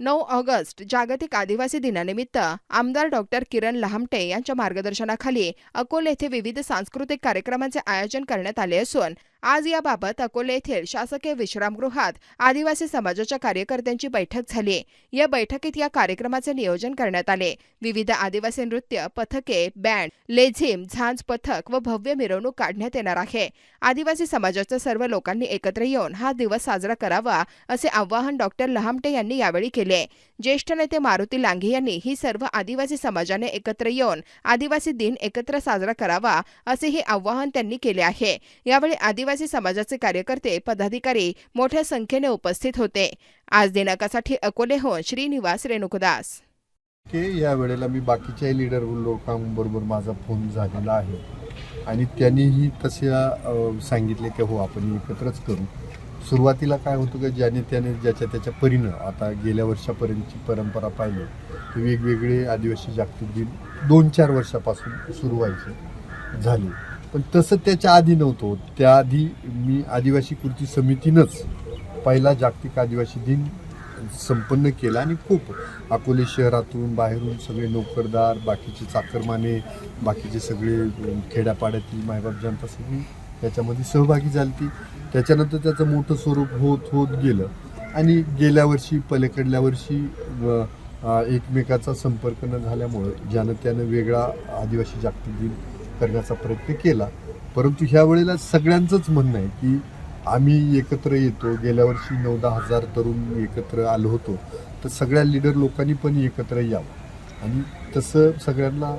नऊ ऑगस्ट जागतिक आदिवासी दिनानिमित्त आमदार डॉक्टर किरण लहामटे यांच्या मार्गदर्शनाखाली अकोले येथे विविध सांस्कृतिक कार्यक्रमांचे आयोजन करण्यात आले असून आज याबाबत अकोले येथील शासकीय विश्रामगृहात आदिवासी समाजाच्या कार्यकर्त्यांची बैठक झाली. या बैठकीत या कार्यक्रमाचे नियोजन करण्यात आले. विविध आदिवासी नृत्य पथके बँड लेझिम झांज पथक व भव्य मिरवणूक काढण्यात येणार आहे. आदिवासी समाजाच्या सर्व लोकांनी एकत्र येऊन हा दिवस साजरा करावा असे आवाहन डॉक्टर लहामटे यांनी यावेळी केले. ज्येष्ठ नेते मारुती लांघे यांनी ही सर्व आदिवासी समाजाने एकत्र येऊन आदिवासी दिन एकत्र साजरा करावा असेही आवाहन त्यांनी केले आहे. यावेळी आदिवासी समाजाचे कार्यकर्ते पदाधिकारी मोठ्या संख्येने उपस्थित होते. आज दिनांकासाठी अकोलेहून श्रीनिवास रेणुकदास. की या वेळेला मी बाकीच्याही लीडर लोकांबरोबर माझा फोन झालेला आहे. आणि त्यांनीही तसे सांगितले की हो आपण एकत्रच करू. सुरुवातीला काय होतं की ज्याने त्याने ज्याच्या त्याच्या परीनं आता गेल्या वर्षापर्यंतची परंपरा पाहिली तर वेगवेगळे आदिवासी जागतिक दिन दोन चार वर्षापासून सुरू व्हायचे झाले. पण तसं त्याच्या आधी नव्हतो त्याआधी मी आदिवासी कृती समितीनंच पहिला जागतिक आदिवासी दिन संपन्न केला आणि खूप अकोले शहरातून बाहेरून सगळे नोकरदार बाकीचे चाकरमाने बाकीचे सगळे खेड्यापाड्यातील मायबाप जनता सगळी त्याच्यामध्ये सहभागी झाली ती त्याच्यानंतर त्याचं मोठं स्वरूप होत होत गेलं. आणि गेल्या वर्षी पलीकडल्या वर्षी एकमेकाचा संपर्क न झाल्यामुळं ज्यानं त्यानं वेगळा आदिवासी जागतिक दिन करण्याचा प्रयत्न केला. परंतु ह्या वेळेला सगळ्यांचंच म्हणणं आहे की आम्ही एकत्र येतो. गेल्या वर्षी नऊ दहा हजार तरुण एकत्र आलो होतो. तर सगळ्या लीडर लोकांनी पण एकत्र यावं. आणि तसं सगळ्यांना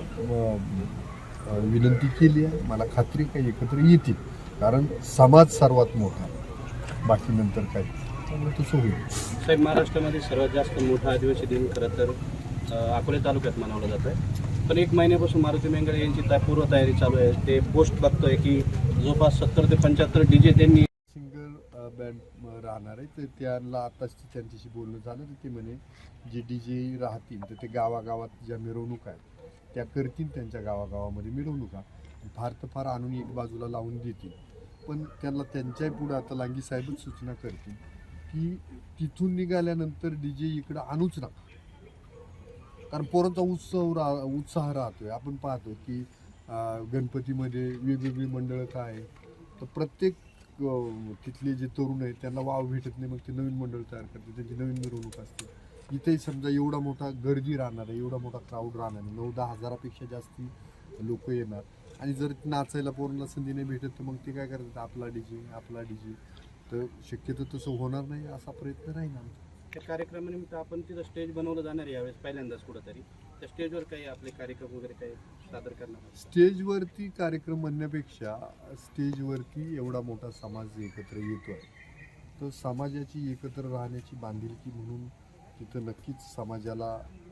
विनंती केली आहे. मला खात्री काही एकत्र येतील. कारण समाज सर्वात मोठा बाकी नंतर काय? त्यामुळे तसं होईल. साहेब महाराष्ट्रामध्ये सर्वात जास्त मोठा आदिवासी दिन खरं तर अकोले तालुक्यात मनवलं जात आहे पण एक महिन्यापासून मारुती मेंगळे यांची त्या पूर्वतयारी चालू आहे. ते पोस्ट बघतोय की जवळपास सत्तर ते पंच्याहत्तर डी जे त्यांनी सिंगल बँड राहणार आहे. तर त्यांना आताच त्यांच्याशी बोलणं झालं तर ते म्हणे जे डी जे राहतील तर ते गावागावात ज्या मिरवणूक आहेत त्या करतील त्यांच्या गावागावामध्ये मिरवणुका. फार तर फार आणून एक बाजूला लावून देतील. पण त्यांना त्यांच्याही पुढे आता लांगी साहेबच सूचना करतील की तिथून निघाल्यानंतर डी जे इकडं आणूच नका. कारण पोरांचा उत्सव रा उत्साह राहतोय. आपण पाहतो की गणपतीमध्ये वेगवेगळी मंडळं काय आहे. तर प्रत्येक तिथले जे तरुण आहेत त्यांना वाव भेटत नाही. मग ते नवीन मंडळ तयार करते त्यांची नवीन मिरवणूक असते. इथेही समजा एवढा मोठा गर्दी राहणार आहे एवढा मोठा क्राऊड राहणार आहे. नऊ दहा हजारापेक्षा जास्ती लोक येणार. आणि जर नाचायला पोरांना संधी नाही भेटत तर मग ते काय करतात? आपला डीजे आपला डीजे तर शक्यतो तसं होणार नाही असा प्रयत्न राहील आमचा. त्या कार्यक्रमानिमित्त आपण तिथं स्टेज बनवलं जाणार आहे यावेळेस पहिल्यांदाच कुठंतरी. त्या स्टेजवर काही आपले कार्यक्रम वगैरे काही सादर करणार स्टेजवरती कार्यक्रम म्हणण्यापेक्षा स्टेजवरती एवढा मोठा समाज एकत्र येतो आहे तर समाजाची एकत्र राहण्याची बांधिलकी म्हणून तिथं नक्कीच समाजाला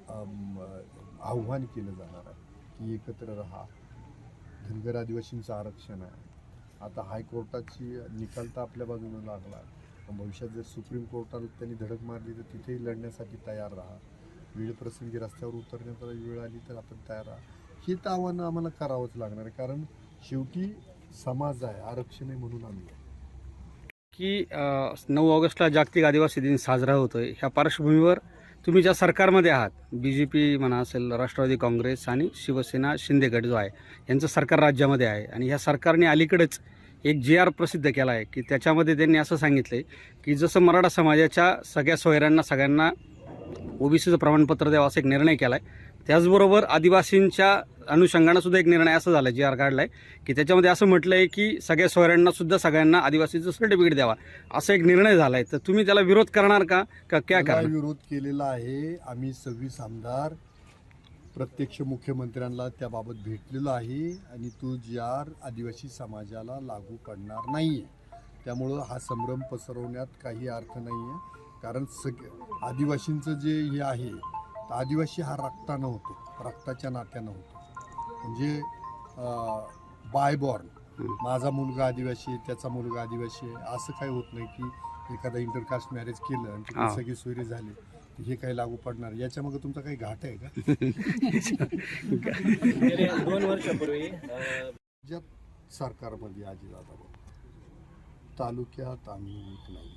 आव्हान केलं जाणार आहे की एकत्र राहा. धनगर आदिवासींचं आरक्षण आहे. आता हायकोर्टाची निकाल तर आपल्या बाजूनं लागला. भविष्यात जर सुप्रीम कोर्टाला त्यांनी धडक मारली तर तिथेही लढण्यासाठी तयार राहा. वेळ प्रसंगी रस्त्यावर उतरण्याचा वेळ आली तर आपण तयार राहा. हे तर आव्हानं आम्हाला करावंच लागणार आहे. कारण शेवटी समाज आहे आरक्षण आहे म्हणून आम्ही आहे. की नऊ ऑगस्टला जागतिक आदिवासी दिन साजरा होतोय. ह्या पार्श्वभूमीवर तुम्ही ज्या सरकारमध्ये आहात बी जे पी म्हणा असेल राष्ट्रवादी काँग्रेस आणि शिवसेना शिंदे गट जो आहे यांचं सरकार राज्यामध्ये आहे आणि ह्या सरकारने अलीकडेच एक जी आर प्रसिद्ध केला आहे की त्याच्यामध्ये त्यांनी असं सांगितलं आहे की जसं मराठा समाजाच्या सगळ्या सोयऱ्यांना सगळ्यांना ओबीसीचं प्रमाणपत्र द्यावं असा एक निर्णय केला आहे त्याचबरोबर आदिवासींच्या अनुषंगानं सुद्धा एक निर्णय असा झाला जी आर काढला आहे की त्याच्यामध्ये असं म्हटलं आहे की सगळ्या सोयऱ्यांना सुद्धा सगळ्यांना आदिवासीचं सर्टिफिकेट द्यावा असा एक निर्णय झाला आहे तर तुम्ही त्याला विरोध करणार का? का काय करणार? विरोध केलेला आहे आम्ही सव्वीस आमदार. प्रत्यक्ष मुख्यमंत्र्यांना त्याबाबत भेटलेलो आहे आणि तो जी आर आदिवासी समाजाला लागू पडणार नाही आहे त्यामुळं हा संभ्रम पसरवण्यात काही अर्थ नाही आहे कारण सग आदिवासींचं जे हे आहे तर आदिवासी हा रक्तानं होतो रक्ताच्या नात्यानं होतो. म्हणजे बायबॉर्न. माझा मुलगा आदिवासी आहे त्याचा मुलगा आदिवासी आहे. असं काही होत नाही की एखादा इंटरकास्ट मॅरेज केलं आणि सगळे सोयरे झाले. हे काही लागू पडणार. याच्या मग तुमचा काही घाट आहे का? दोन वर्षापूर्वी अ, राज्यात सरकारमध्ये अजितदादा तालुक्यात आम्ही एक नाही.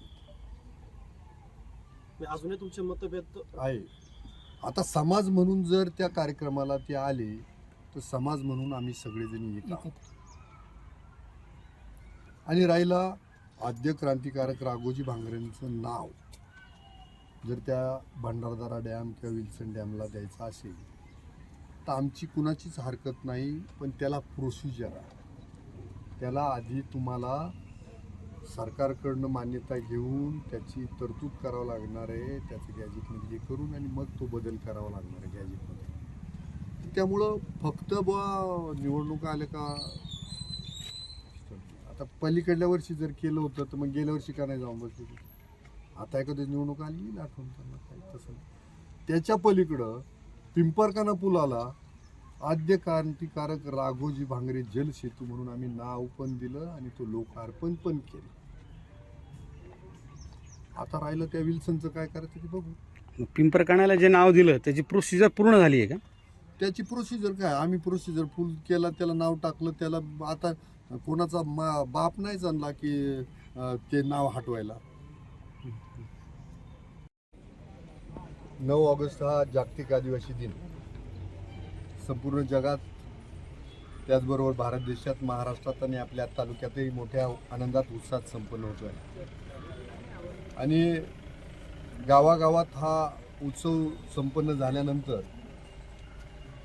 म्हणजे अजूनही तुमचे मतभेद आहे. आता समाज म्हणून जर त्या कार्यक्रमाला ते आले तर समाज म्हणून आम्ही सगळेजण एक आहोत. आणि राहिला आद्य क्रांतिकारक राघोजी भांगरेंचं नाव. जर त्या भंडारदारा डॅम किंवा विल्सन डॅमला द्यायचा असेल तर आमची कुणाचीच हरकत नाही पण त्याला प्रोसिजर आहे. त्याला आधी तुम्हाला सरकारकडनं मान्यता घेऊन त्याची तरतूद करावं लागणार आहे त्याचं गॅजेटमध्ये हे करून आणि मग तो बदल करावा लागणार आहे गॅजेटमध्ये त्यामुळं फक्त बुवा निवडणुका आल्या का? आता पलीकडल्या वर्षी जर केलं होतं तर मग गेल्या वर्षी का नाही जाऊन बसले? आता एखादी निवडणूक आली आठवण त्यांना काही तसं. त्याच्या पलीकडं पिंपरकाना पुलाला आद्य क्रांतिकारक राघोजी भांगरे जलसेतू म्हणून आम्ही नाव पण दिलं आणि तो लोकार्पण पण केलं. आता राहिलं त्या विल्सनचं काय करायचं ते बघू. पिंपरकाण्याला जे नाव दिलं त्याची प्रोसिजर पूर्ण झाली आहे का? त्याची प्रोसिजर काय? आम्ही प्रोसिजर फुल केला त्याला नाव टाकलं त्याला आता कोणाचा मा बाप नाही जाणला की ते नाव हटवायला. नऊ ऑगस्ट हा जागतिक आदिवासी दिन. संपूर्ण जगात त्याचबरोबर भारत देशात महाराष्ट्रात आणि आपल्या तालुक्यातही मोठ्या आनंदात उत्साहात संपन्न होतो आहे आणि गावागावात हा उत्सव संपन्न झाल्यानंतर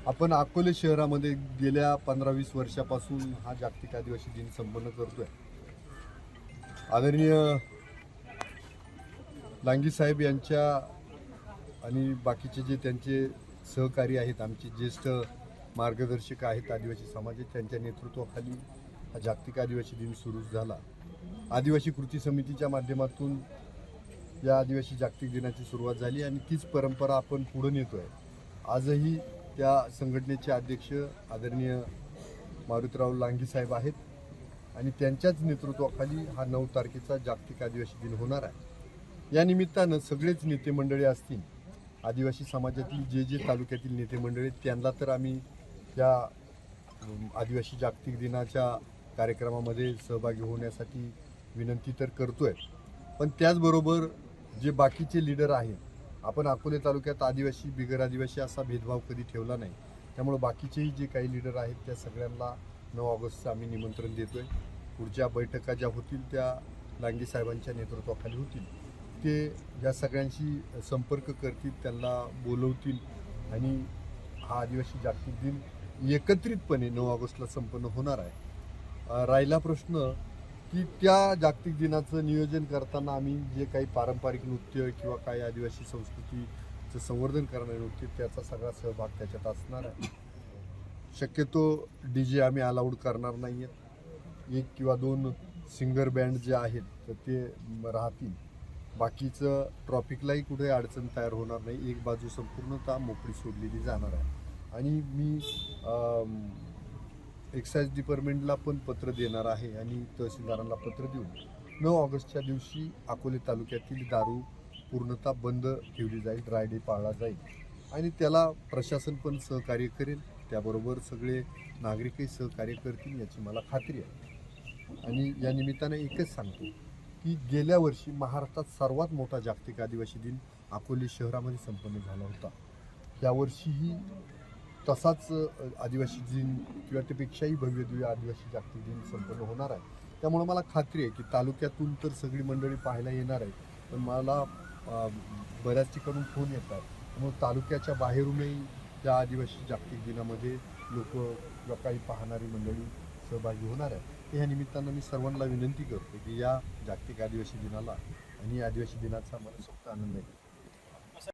आपण अकोले शहरामध्ये गेल्या पंधरा वीस वर्षापासून हा जागतिक आदिवासी दिन संपन्न करतो आहे आदरणीय लांगी साहेब यांच्या आणि बाकीचे जे त्यांचे सहकारी आहेत आमचे ज्येष्ठ मार्गदर्शक आहेत आदिवासी समाजात त्यांच्या नेतृत्वाखाली हा जागतिक आदिवासी दिन सुरू झाला. आदिवासी कृती समितीच्या माध्यमातून या आदिवासी जागतिक दिनाची सुरुवात झाली आणि तीच परंपरा आपण पुढे आहे आजही त्या संघटनेचे अध्यक्ष आदरणीय मारुतराव लांगी साहेब आहेत आणि त्यांच्याच नेतृत्वाखाली हा नऊ तारखेचा जागतिक आदिवासी दिन होणार आहे. या निमित्तानं सगळेच नेते मंडळी असतील आदिवासी समाजातील जे जे तालुक्यातील नेते मंडळी आहेत, त्यांना तर आम्ही त्या आदिवासी जागतिक दिनाच्या कार्यक्रमामध्ये सहभागी होण्यासाठी विनंती तर करतो आहे पण त्याचबरोबर जे बाकीचे लीडर आहेत आपण अकोले तालुक्यात आदिवासी बिगर आदिवासी असा भेदभाव कधी ठेवला नाही. त्यामुळे बाकीचेही जे काही लीडर आहेत त्या सगळ्यांना नऊ ऑगस्टचं आम्ही निमंत्रण देतो आहे पुढच्या बैठका ज्या होतील त्या लांगे साहेबांच्या नेतृत्वाखाली होतील. ते या सगळ्यांशी संपर्क करतील त्यांना बोलवतील आणि हा आदिवासी जागतिक दिन एकत्रितपणे नऊ ऑगस्टला संपन्न होणार आहे. राहिला प्रश्न की त्या जागतिक दिनाचं नियोजन करताना आम्ही जे काही पारंपरिक नृत्य किंवा काही आदिवासी संस्कृतीचं संवर्धन करणारे नृत्य त्याचा सगळा सहभाग त्याच्यात असणार आहे. शक्यतो डी जे आम्ही अलाउड करणार नाही आहेत एक किंवा दोन सिंगर बँड जे आहेत तर ते राहतील. बाकीचं ट्रॉफिकलाही कुठे अडचण तयार होणार नाही. एक बाजू संपूर्णतः मोकळी सोडलेली जाणार आहे. आणि मी एक्साईज डिपार्टमेंटला पण पत्र देणार आहे आणि तहसीलदारांना पत्र देऊन नऊ ऑगस्टच्या दिवशी अकोले तालुक्यातील दारू पूर्णतः बंद ठेवली जाईल ड्राय डे पाळला जाईल. आणि त्याला प्रशासन पण सहकार्य करेल. त्याबरोबर सगळे नागरिकही सहकार्य करतील याची मला खात्री आहे. आणि या निमित्तानं एकच सांगतो की गेल्या वर्षी महाराष्ट्रात सर्वात मोठा जागतिक आदिवासी दिन अकोले शहरामध्ये संपन्न झाला होता. यावर्षीही तसाच आदिवासी दिन किंवा त्यापेक्षाही भव्य दिव्य आदिवासी जागतिक दिन संपन्न होणार आहे. त्यामुळे मला खात्री आहे की तालुक्यातून तर सगळी मंडळी पाहायला येणार आहे पण मला बऱ्याच ठिकाणून फोन येतात त्यामुळे तालुक्याच्या बाहेरूनही त्या आदिवासी जागतिक दिनामध्ये लोक किंवा काही पाहणारी मंडळी सहभागी होणार आहे ह्या निमित्तानं मी सर्वांना विनंती करतो की या जागतिक आदिवासी दिनाला आणि आदिवासी दिनाचा मला सोबत आनंद आहे